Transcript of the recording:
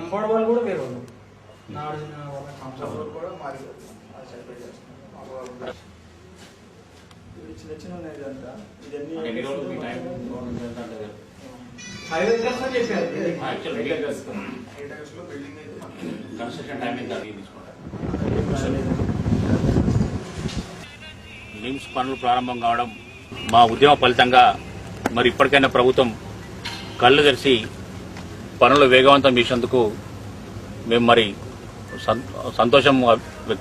కుంభోడు వాళ్ళు కూడా వేరు నాగార్జున పనులు ప్రారంభం కావడం మా ఉద్యమ ఫలితంగా మరి ఇప్పటికైనా ప్రభుత్వం కళ్ళు తెరిచి పనులు వేగవంతం చేసేందుకు మేము మరి సంతోషం